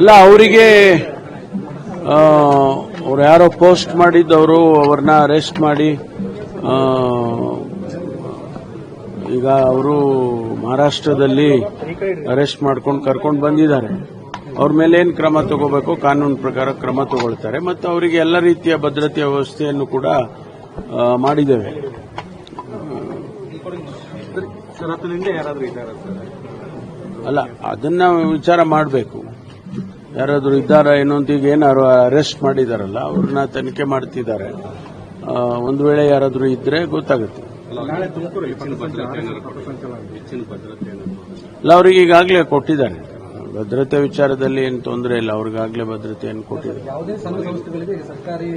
ಅಲ್ಲ ಅವರಿಗೆ ಅವ್ರು ಯಾರೋ ಪೋಸ್ಟ್ ಮಾಡಿದ್ದವರು ಅವ್ರನ್ನ ಅರೆಸ್ಟ್ ಮಾಡಿ ಈಗ ಅವರು ಮಹಾರಾಷ್ಟ್ರದಲ್ಲಿ ಅರೆಸ್ಟ್ ಮಾಡ್ಕೊಂಡು ಕರ್ಕೊಂಡು ಬಂದಿದ್ದಾರೆ. ಅವ್ರ ಮೇಲೆ ಏನು ಕ್ರಮ ತಗೋಬೇಕು? ಕಾನೂನು ಪ್ರಕಾರ ಕ್ರಮ ತಗೊಳ್ತಾರೆ ಮತ್ತು ಅವರಿಗೆ ಎಲ್ಲ ರೀತಿಯ ಭದ್ರತೆಯ ವ್ಯವಸ್ಥೆಯನ್ನು ಕೂಡ ಮಾಡಿದ್ದೇವೆ. ಅಲ್ಲ ಅದನ್ನ ವಿಚಾರ ಮಾಡಬೇಕು. ಯಾರಾದರೂ ಇದ್ದಾರಾ ಏನೋ ಏನಾದ್ರು ಈಗ ಏನಾರು ಅರೆಸ್ಟ್ ಮಾಡಿದಾರಲ್ಲ ಅವ್ರನ್ನ ತನಿಖೆ ಮಾಡ್ತಿದ್ದಾರೆ. ಒಂದು ವೇಳೆ ಯಾರಾದರೂ ಇದ್ರೆ ಗೊತ್ತಾಗುತ್ತೆ. ಇಲ್ಲ ಅವ್ರಿಗೆ ಈಗಾಗಲೇ ಕೊಟ್ಟಿದ್ದಾರೆ. ಭದ್ರತೆ ವಿಚಾರದಲ್ಲಿ ಏನು ತೊಂದರೆ ಇಲ್ಲ ಅವ್ರಿಗಾಗಲೇ ಭದ್ರತೆಯನ್ನು ಕೊಟ್ಟಿದ್ದಾರೆ. ಯಾವುದೇ ಸಂಘ ಸಂಸ್ಥೆಗಳಿಗೆ ಸರ್ಕಾರಿ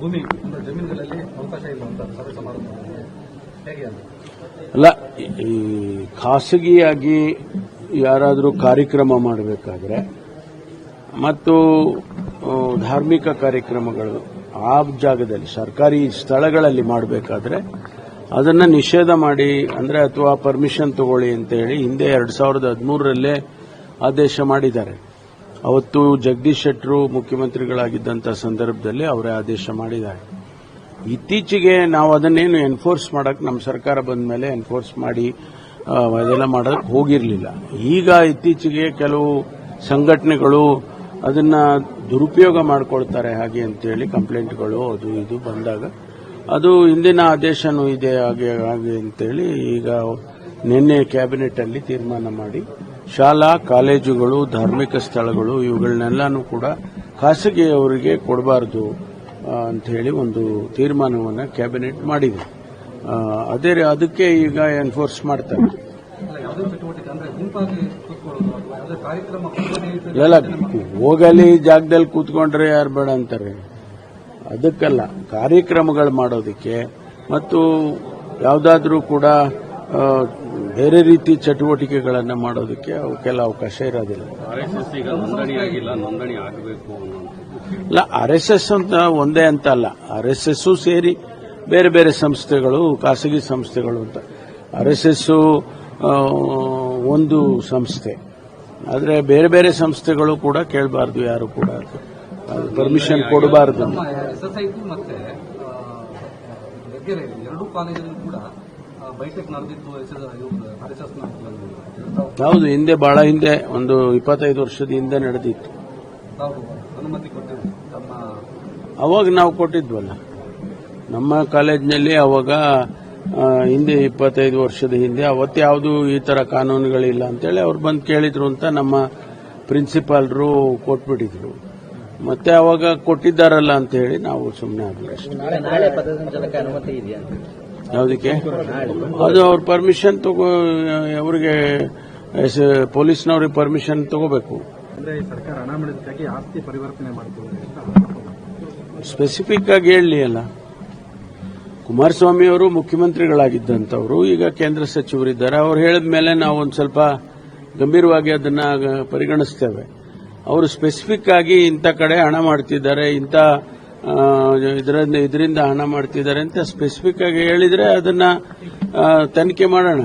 ಭೂಮಿ ಅಂದ್ರೆ ಜಮೀನುಗಳಲ್ಲಿ ಅವಕಾಶ ಇಲ್ಲ ಅಂತ ಸಭೆ ಸಮಾರಂಭ ಹೇಗೆ ಅಲ್ಲ ಈ ಖಾಸಗಿಯಾಗಿ ಯಾರಾದರೂ ಕಾರ್ಯಕ್ರಮ ಮಾಡಬೇಕಾದ್ರೆ ಮತ್ತು ಧಾರ್ಮಿಕ ಕಾರ್ಯಕ್ರಮಗಳು ಆ ಜಾಗದಲ್ಲಿ, ಸರ್ಕಾರಿ ಸ್ಥಳಗಳಲ್ಲಿ ಮಾಡಬೇಕಾದ್ರೆ ಅದನ್ನ ನಿಷೇಧ ಮಾಡಿ, ಅಂದ್ರೆ ಅಥವಾ ಪರ್ಮಿಷನ್ ತಗೊಳ್ಳಿ ಅಂತ ಹೇಳಿ ಹಿಂದೆ ಎರಡು ಸಾವಿರದ ಹದಿಮೂರರಲ್ಲೇ ಆದೇಶ ಮಾಡಿದ್ದಾರೆ. ಅವತ್ತು ಜಗದೀಶ್ ಶೆಟ್ಟರು ಮುಖ್ಯಮಂತ್ರಿಗಳಾಗಿದ್ದಂಥ ಸಂದರ್ಭದಲ್ಲಿ ಅವರೇ ಆದೇಶ ಮಾಡಿದ್ದಾರೆ. ಇತ್ತೀಚೆಗೆ ನಾವು ಅದನ್ನೇನು ಎನ್ಫೋರ್ಸ್ ಮಾಡಕ್ ನಮ್ಮ ಸರ್ಕಾರ ಬಂದ ಮೇಲೆ ಎನ್ಫೋರ್ಸ್ ಮಾಡಿ ಆ, ಮಾಡೋದಕ್ಕೆ ಹೋಗಿರಲಿಲ್ಲ. ಈಗ ಇತ್ತೀಚೆಗೆ ಕೆಲವು ಸಂಘಟನೆಗಳು ಅದನ್ನ ದುರುಪಯೋಗ ಮಾಡ್ಕೊಳ್ತಾರೆ ಹಾಗೆ ಅಂತೇಳಿ ಕಂಪ್ಲೇಂಟ್ಗಳು ಅದು ಇದು ಬಂದಾಗ. ಅದು ಹಿಂದಿನ ಆದೇಶನೂ ಇದೆ ಹಾಗೆ ಹಾಗೆ ಅಂತೇಳಿ ಈಗ ನಿನ್ನೆ ಕ್ಯಾಬಿನೆಟ್ ಅಲ್ಲಿ ತೀರ್ಮಾನ ಮಾಡಿ ಶಾಲಾ ಕಾಲೇಜುಗಳು ಧಾರ್ಮಿಕ ಸ್ಥಳಗಳು ಇವುಗಳನ್ನೆಲ್ಲಾನು ಕೂಡ ಖಾಸಗಿಯವರಿಗೆ ಕೊಡಬಾರದು ಅಂತ ಹೇಳಿ ಒಂದು ತೀರ್ಮಾನವನ್ನು ಕ್ಯಾಬಿನೆಟ್ ಮಾಡಿದೆ. ಅದೇ ರೀ- ಅದಕ್ಕೆ ಈಗ ಎನ್ಫೋರ್ಸ್ ಮಾಡ್ತಾರೆ. ಇಲ್ಲ ಹೋಗಲಿ ಜಾಗದಲ್ಲಿ ಕೂತ್ಕೊಂಡ್ರೆ ಯಾರು ಬೇಡ ಅಂತಾರೆ. ಅದಕ್ಕಲ್ಲ ಕಾರ್ಯಕ್ರಮಗಳು ಮಾಡೋದಕ್ಕೆ ಮತ್ತು ಯಾವುದಾದ್ರೂ ಕೂಡ ಬೇರೆ ರೀತಿ ಚಟುವಟಿಕೆಗಳನ್ನು ಮಾಡೋದಕ್ಕೆ ಅವಕ್ಕೆಲ್ಲ ಅವಕಾಶ ಇರೋದಿಲ್ಲ. ಇಲ್ಲ ಆರ್ ಎಸ್ ಎಸ್ ಅಂತ ಒಂದೇ ಅಂತ ಅಲ್ಲ. ಆರ್ ಎಸ್ ಎಸ್ ಸೇರಿ ಬೇರೆ ಬೇರೆ ಸಂಸ್ಥೆಗಳು ಖಾಸಗಿ ಸಂಸ್ಥೆಗಳು ಅಂತ. ಆರ್ ಎಸ್ ಎಸ್ ಒಂದು ಸಂಸ್ಥೆ. ಆದರೆ ಬೇರೆ ಬೇರೆ ಸಂಸ್ಥೆಗಳು ಕೂಡ ಕೇಳಬಾರ್ದು ಯಾರು ಕೂಡ ಪರ್ಮಿಷನ್ ಕೊಡಬಾರ್ದು. ಹೌದು ಹಿಂದೆ ಬಹಳ ಹಿಂದೆ ಒಂದು ಇಪ್ಪತ್ತೈದು ವರ್ಷದ ಹಿಂದೆ ನಡೆದಿತ್ತು. ಅವಾಗ ನಾವು ಕೊಟ್ಟಿದ್ವಲ್ಲ. ನಮ್ಮ ಕಾಲೇಜಿನಲ್ಲಿ ಅವಾಗ ಹಿಂದೆ ಇಪ್ಪತ್ತೈದು ವರ್ಷದ ಹಿಂದೆ ಅವತ್ತು ಯಾವುದು ಈ ತರ ಕಾನೂನುಗಳಿಲ್ಲ ಅಂತೇಳಿ ಅವ್ರು ಬಂದು ಕೇಳಿದ್ರು ಅಂತ ನಮ್ಮ ಪ್ರಿನ್ಸಿಪಾಲ್ರು ಕೊಟ್ಬಿಟ್ಟಿದ್ರು. ಮತ್ತೆ ಅವಾಗ ಕೊಟ್ಟಿದ್ದಾರಲ್ಲ ಅಂತ ಹೇಳಿ ನಾವು ಸುಮ್ಮನೆ ಆಗಲಿ ಯಾವುದಕ್ಕೆ? ಅದು ಅವ್ರ ಪರ್ಮಿಷನ್ ತಗೋ ಅವ್ರಿಗೆ ಪೊಲೀಸ್ನವ್ರಿಗೆ ಪರ್ಮಿಷನ್ ತಗೋಬೇಕು. ಸರ್ಕಾರ ಆಸ್ತಿ ಪರಿವರ್ತನೆ ಸ್ಪೆಸಿಫಿಕ್ ಆಗಿ ಹೇಳಲಿ ಅಲ್ಲ. ಕುಮಾರಸ್ವಾಮಿ ಅವರು ಮುಖ್ಯಮಂತ್ರಿಗಳಾಗಿದ್ದಂಥವರು, ಈಗ ಕೇಂದ್ರ ಸಚಿವರಿದ್ದಾರೆ. ಅವ್ರು ಹೇಳಿದ ಮೇಲೆ ನಾವು ಒಂದು ಸ್ವಲ್ಪ ಗಂಭೀರವಾಗಿ ಅದನ್ನ ಪರಿಗಣಿಸ್ತೇವೆ. ಅವರು ಸ್ಪೆಸಿಫಿಕ್ ಆಗಿ ಇಂಥ ಕಡೆ ಹಣ ಮಾಡ್ತಿದ್ದಾರೆ, ಇಂಥ ಇದರಿಂದ ಇದರಿಂದ ಹಣ ಮಾಡ್ತಿದ್ದಾರೆ ಅಂತ ಸ್ಪೆಸಿಫಿಕ್ ಆಗಿ ಹೇಳಿದ್ರೆ ಅದನ್ನ ತನಿಖೆ ಮಾಡೋಣ.